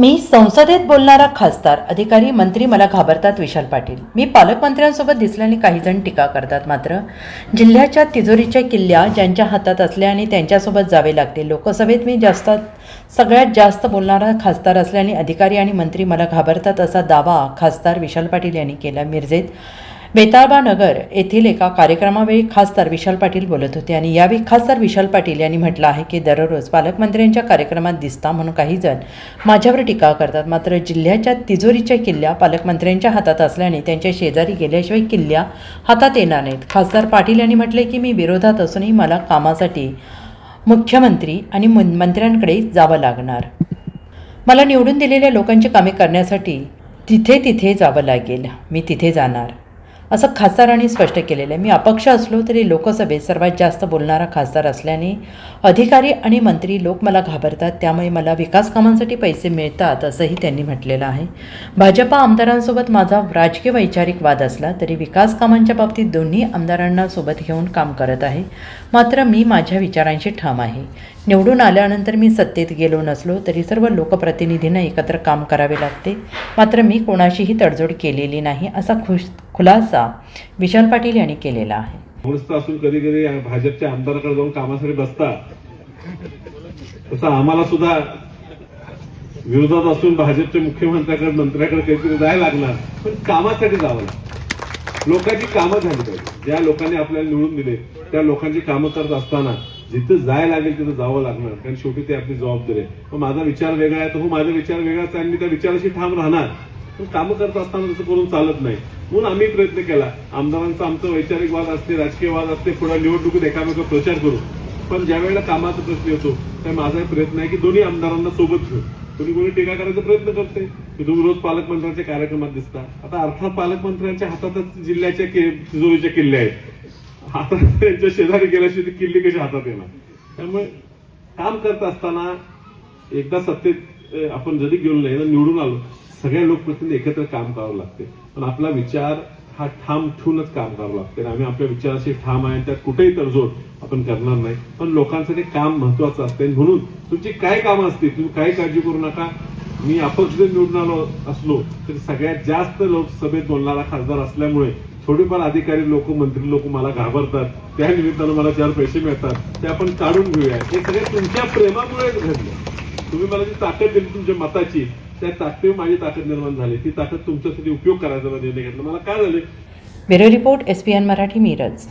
मी संसदेत बोलणारा खासदार अधिकारी मंत्री मला घाबरतात विशाल पाटील. मी पालकमंत्र्यांसोबत दिसल्याने काही जण टीका करतात मात्र जिल्ह्याच्या तिजोरीच्या किल्ल्या ज्यांच्या हातात असल्या आणि त्यांच्यासोबत जावे लागते. लोकसभेत मी जास्त सगळ्यात जास्त बोलणारा खासदार असल्याने अधिकारी आणि मंत्री मला घाबरतात असा दावा खासदार विशाल पाटील यांनी केला. मिरजेत बेताळबा नगर येथील एका कार्यक्रमावेळी खासदार विशाल पाटील बोलत होते आणि यावेळी खासदार विशाल पाटील यांनी म्हटलं आहे की दररोज पालकमंत्र्यांच्या कार्यक्रमात दिसता म्हणून काही जण माझ्यावर टीका करतात. मात्र जिल्ह्याच्या तिजोरीच्या किल्ल्या पालकमंत्र्यांच्या हातात असल्याने त्यांच्या शेजारी गेल्याशिवाय किल्ल्या हातात येणार नाहीत. खासदार पाटील यांनी म्हटले की मी विरोधात असूनही मला कामासाठी मुख्यमंत्री आणि मंत्र्यांकडे जावं लागणार. मला निवडून दिलेल्या लोकांची कामे करण्यासाठी तिथे तिथे जावं लागेल. मी तिथे जाणार. असं खासदारांनी स्पष्ट केलेलं आहे. मी अपक्ष असलो तरी लोकसभेत सर्वात जास्त बोलणारा खासदार असल्याने अधिकारी आणि मंत्री लोक मला घाबरतात. त्यामुळे मला विकास कामांसाठी पैसे मिळतात असंही त्यांनी म्हटलेलं आहे. भाजपा आमदारांसोबत माझा राजकीय वैचारिक वाद असला तरी विकास कामांच्या बाबतीत दोन्ही आमदारांना सोबत घेऊन काम करत आहे. मात्र मी माझ्या विचारांशी ठाम आहे. निवडून आल्यानंतर मी सत्तेत गेलो नसलो तरी सर्व लोकप्रतिनिधींना एकत्र काम करावे लागते. मात्र मी कोणाशीही तडजोड केलेली नाही असा खुश खुलासा विशाल पाटील यांनी केलेला आहे. असून कधी कधी भाजपच्या आमदाराकडे जाऊन कामासाठी बसता तसं आम्हाला सुद्धा विरोधात असून भाजपच्या मुख्यमंत्र्याकडे मंत्र्याकडे काहीतरी जायला लागणार पण कामासाठी जावं लोकांची कामं झाली पाहिजे. ज्या लोकांनी आपल्याला निवडून दिले त्या लोकांची कामं करत असताना जिथं जायला लागेल तिथं जावं लागणार कारण शेवटी ते आपली जबाबदारी आहे. मग माझा विचार वेगळा आहे तर हो माझा विचार वेगळाच आहे आणि मी त्या विचाराशी ठाम राहणार. पण कामं करत असताना तसं करून चालत नाही. म्हणून आम्ही प्रयत्न केला. आमदारांचा आमचं वैचारिक वाद असते राजकीय वाद असते पुढे निवडणुकीत एकामेका प्रचार करू. पण ज्या वेळेला कामाचा प्रश्न येतो त्या माझा प्रयत्न आहे की दोन्ही आमदारांना सोबत घेऊ कोणी कोणी टीका करायचा प्रयत्न करते. की तुम्ही रोज पालकमंत्र्यांच्या कार्यक्रमात दिसता. आता अर्थात पालकमंत्र्यांच्या हातातच जिल्ह्याच्या तिजोरीच्या किल्ल्या आहेत. आता त्यांच्या शेजारी गेल्याशिवाय ती किल्ली कशी हातात येणार? त्यामुळे काम करत असताना एकदा सत्तेत आपण जरी गेलो नाही निवडून आलो सगळ्या लोकप्रतिनिधी एकत्र काम करावं लागते. पण आपला विचार हा ठाम ठेवूनच काम करावं लागते. आणि आम्ही आपल्या विचाराशी ठाम आहे त्यात कुठेही तडजोड आपण करणार नाही. पण लोकांसाठी काम महत्वाचं असते. म्हणून तुमची काय कामं असतील तुम्ही काही काळजी करू नका. मी अपक्ष जरी निवडून आलो असलो तरी सगळ्यात जास्त लोकसभेत बोलणारा खासदार असल्यामुळे थोडेफार अधिकारी लोक मंत्री लोक मला घाबरतात. त्या निमित्तानं मला चार पैसे मिळतात. ते आपण काढून घेऊया. हे सगळे तुमच्या प्रेमामुळे घडलं. तुम्ही मला जी ताकद दिली तुमच्या मताची त्या ताकदीवर माझी ताकद निर्माण झाली. ती ताकद तुमच्यासाठी उपयोग करायचा निर्णय घेतला. मला काय झाले? Bureau report S P N Marathi Miraj.